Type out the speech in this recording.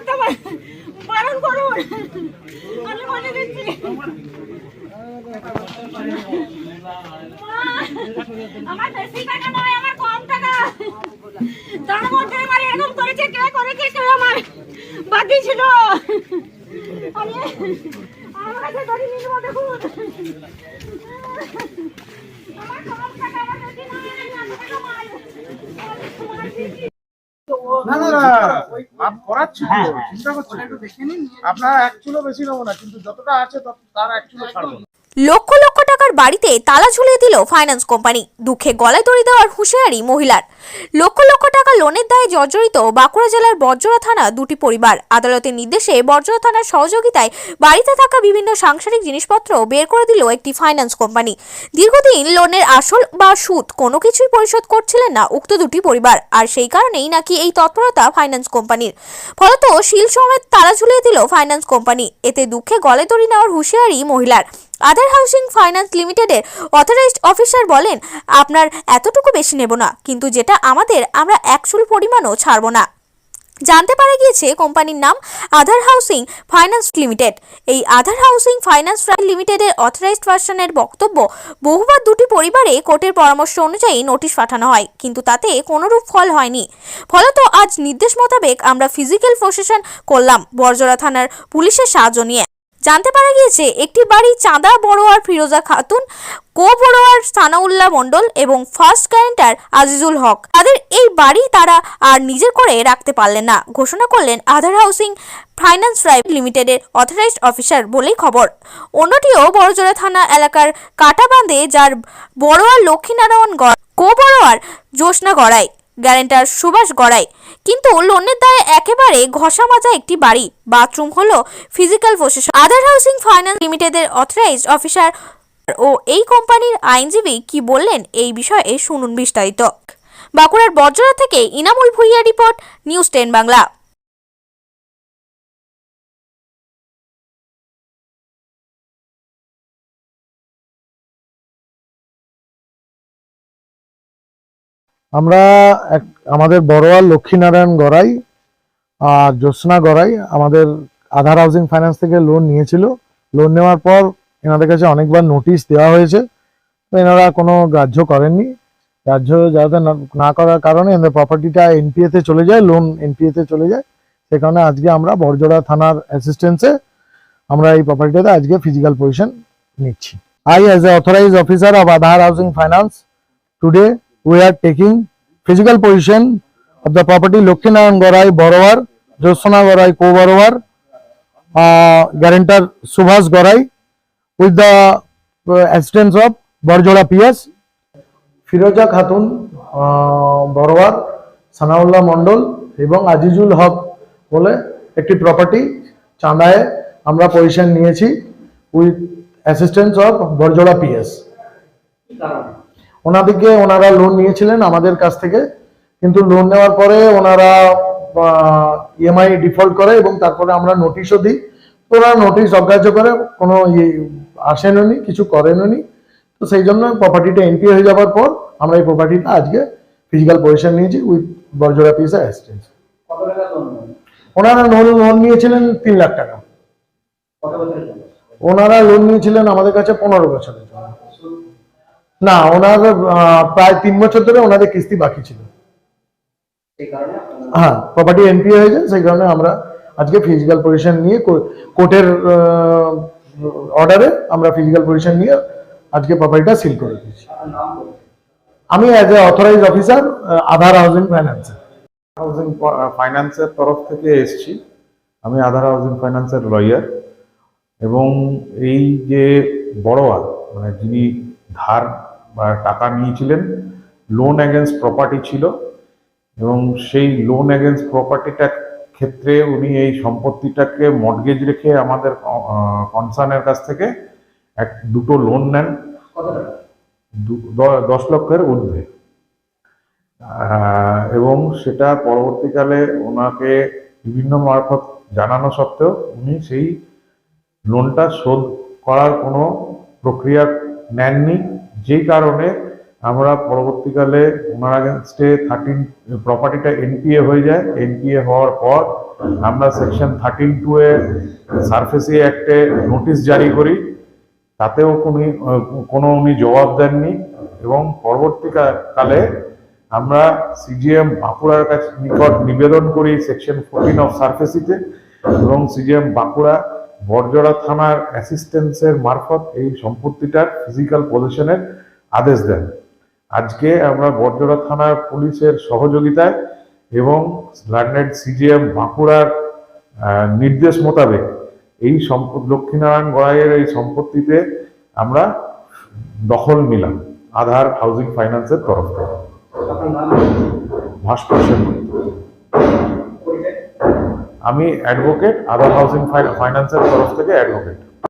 করতে পারে। বারণ করুন। আমি বলে দিচ্ছি। আমার বেশি টাকা নয়, আমার কম টাকা। তার মধ্যে আমার এরকম করেছে, কে করেছে কে আমার বাদি ছিল। আমি আমার কাছে দেখুন। আমার কম টাকা, আমার বেশি নয়, আমি টাকা মার তোমার দিচ্ছি না না না মাপ করাচ্ছি চিন্তা করছি আপনারা আপনার এক কিলো বেশি নেব না কিন্তু যতটা আছে তত- তার এক কিলো ছাড়বো। লক্ষ লক্ষ টাকার বাড়িতে তালা ঝুলিয়ে দিল ফাইন্যান্স কোম্পানি দুঃখে গলায় দড়ি দেওয়ার হুঁশিয়ারি মহিলার। লক্ষ লক্ষ টাকা লোনের দায়ে জর্জরিত বাঁকুড়া জেলার বর্জরা থানা দুটি পরিবার। আদালতের নির্দেশে বর্জরা থানার সহযোগিতায় বাড়িতে থাকা বিভিন্ন সাংসারিক জিনিসপত্র বের করে দিল একটি ফাইন্যান্স কোম্পানি দীর্ঘদিন লোনের আসল বা সুদ কোনো কিছুই পরিশোধ করছিলেন না উক্ত দুটি পরিবার। আর সেই কারণেই নাকি এই তৎপরতা ফাইন্যান্স কোম্পানির ফলত শিল সমেত তালা ঝুলিয়ে দিল ফাইন্যান্স কোম্পানি এতে দুঃখে গলে দড়ি নেওয়ার হুঁশিয়ারি মহিলার। আদার হাউসিং ফাইন্যান্স লিমিটেডের অথরাইজড অফিসার বলেন, আপনার এতটুকু বেশি নেব না, কিন্তু যেটা আমাদের, আমরা একচুল পরিমাণও ছাড়ব না। জানতে পারা গিয়েছে কোম্পানির নাম আধার হাউসিং ফাইন্যান্স লিমিটেড এই আধার হাউসিং ফাইন্যান্স লিমিটেডের অথরাইজড পার্সনের বক্তব্য, বহুবার দুটি পরিবারে কোর্টের পরামর্শ অনুযায়ী নোটিশ পাঠানো হয়, কিন্তু তাতে কোনোরূপ ফল হয়নি। ফলত আজ নির্দেশ মোতাবেক আমরা ফিজিক্যাল প্রসেশন করলাম বরজরা থানার পুলিশের সাহায্য নিয়ে। জানতে পারা গিয়েছে, একটি বাড়ি চাঁদা, বড়োয়ার ফিরোজা খাতুন, কো বড়োয়ার সানাউল্লাহ মণ্ডল এবং ফার্স্ট গ্যারেন্টার আজিজুল হক। তাদের এই বাড়ি তারা আর নিজের করে রাখতে পারলেন না, ঘোষণা করলেন আধার হাউসিং ফাইন্যান্স প্রাইভেট লিমিটেডের অথরাইজড অফিসার বলেই খবর। অন্যটিও বড়জোড়া থানা এলাকার কাটাবাঁধে, যার বড়োয়ার লক্ষ্মীনারায়ণ গড়, কো বড়োয়ার জ্যোৎস্না গড়াই গ্যারেন্টার সুভাষ গড়াই। কিন্তু লোনের দায়ে একেবারে ঘষা মাজা একটি বাড়ি। বাথরুম হলো physical possession Aadhar housing finance লিমিটেডের অথরাইজড অফিসার ও এই কোম্পানির আইনজীবী কি বললেন এই বিষয়ে শুনুন বিস্তারিত। বাঁকুড়ার বজ্রা থেকে Inamul Bhuiya report, news ten Bangla. আমরা আমাদের বড়োয়ার লক্ষ্মীনারায়ণ গড়াই আর জ্যোৎস্না গড়াই আমাদের আধার হাউসিং ফাইন্যান্স থেকে লোন নিয়েছিল। লোন নেওয়ার পর এনাদের কাছে অনেকবার নোটিশ দেওয়া হয়েছে তো এনারা কোনো গ্রাহ্য করেননি। গ্রাহ্য যাতে না- করার কারণে এনাদের প্রপার্টিটা এনপিএতে চলে যায় লোন এনপিএতে চলে যায়। সে কারণে আজকে আমরা বড়জোড়া থানার অ্যাসিস্ট্যান্সে আমরা এই প্রপার্টিটাতে আজকে ফিজিক্যাল পজিশন নিচ্ছি। I as a authorised officer of Aadhar housing finance Today, we are taking physical position of the property Lokshinaran Gorai Borowar, Josana Gorai Co-Borrower, uh, guarantor Subhas Gorai with the uh, assistance of Borjola PS, Firoza Khatun বড়োয়ার Sanaullah Mondal এবং আজিজুল হক বলে একটি property চাঁদায় আমরা position নিয়েছি with assistance of Barjora PS ওনাদেরকে ওনারা loan নিয়েছিলেন আমাদের কাছ থেকে। কিন্তু লোন নেওয়ার পরে ওনারা ইএমআই ডিফল্ট করে এবং তারপরে আমরা নোটিশও দিই। তো ওরা নোটিশ অগ্রাহ্য করে কোনো ইয়ে আসেননি কিছু করেননি তো সেই জন্য প্রপার্টিটা এনপি হয়ে যাওয়ার পর আমরা এই প্রপার্টিটা আজকে ফিজিক্যাল পজিশন নিয়েছি উইথ বরজোড়া পিস অ্যাসিস্ট্যান্স নেন? ওনারা লোন লোন নিয়েছিলেন তিন লাখ টাকা? ওনারা লোন নিয়েছিলেন আমাদের কাছে পনেরো বছরের জন্য। না ওনার প্রায় তিন বছর ধরে ওনাদের কিস্তি বাকি ছিল। হ্যাঁ প্রপার্টি এনপি হয়ে যায় সেই কারণে আমরা আজকে ফিজিক্যাল পজিশন নিয়ে কোর্টের অর্ডারে আমরা ফিজিক্যাল পজিশন নিয়ে আজকে প্রপার্টিটা সিল করে দিয়েছি। আমি as a authorise officer Aadhaar housing finance housing ফাইন্যান্সের তরফ থেকে এসেছি। আমি আধার হাউজিং ফাইন্যান্সের লয়ার এবং এই যে বড়োয়ার মানে যিনি ধার টাকা নিয়েছিলেন লোন অ্যাগেন্স্ট প্রপার্টি ছিল এবং সেই লোন অ্যাগেন্স্ট প্রপার্টিটার ক্ষেত্রে উনি এই সম্পত্তিটাকে মর্গেজ রেখে আমাদের কনসার্নের কাছ থেকে এক, দুটো লোন নেন। দশ লক্ষের ঊর্ধ্বে। এবং সেটা পরবর্তীকালে ওনাকে বিভিন্ন মারফত জানানো সত্ত্বেও উনি সেই লোনটা শোধ করার কোনো প্রক্রিয়া নেননি। যেই কারণে আমরা পরবর্তীকালে ওনার আগেনস্টে থার্টিন প্রপার্টিটা এনপিএ হয়ে যায়। এনপিএ হওয়ার পর আমরা section thirteen two A SARFAESI অ্যাক্টে notice জারি করি। তাতেও উনি কোনো উনি জবাব দেননি এবং পরবর্তীকালে আমরা সিজিএম বাঁকুড়ার কাছে নিকট নিবেদন করি সেকশন ফোরটিন অফ সার্ফেসিতে এবং সিজিএম বাঁকুড়া বরজড়া থানার অ্যাসিস্ট্যান্সের মারফত এই সম্পত্তিটার ফিজিক্যাল পজিশনের আদেশ দেন। আজকে আমরা বরজড়া থানার পুলিশের সহযোগিতায় এবং লার্নেড সিজিএম বাঁকুড়ার নির্দেশ মোতাবেক এই সম্পদ লক্ষ্মীনারায়ণ গড়াইয়ের এই সম্পত্তিতে আমরা দখল নিলাম আধার হাউজিং ফাইন্যান্সের তরফ থেকে। ভাস্কর পরিচয় আমি অ্যাডভোকেট আদার হাউসিং ফাইন্যান্সের তরফ থেকে অ্যাডভোকেট।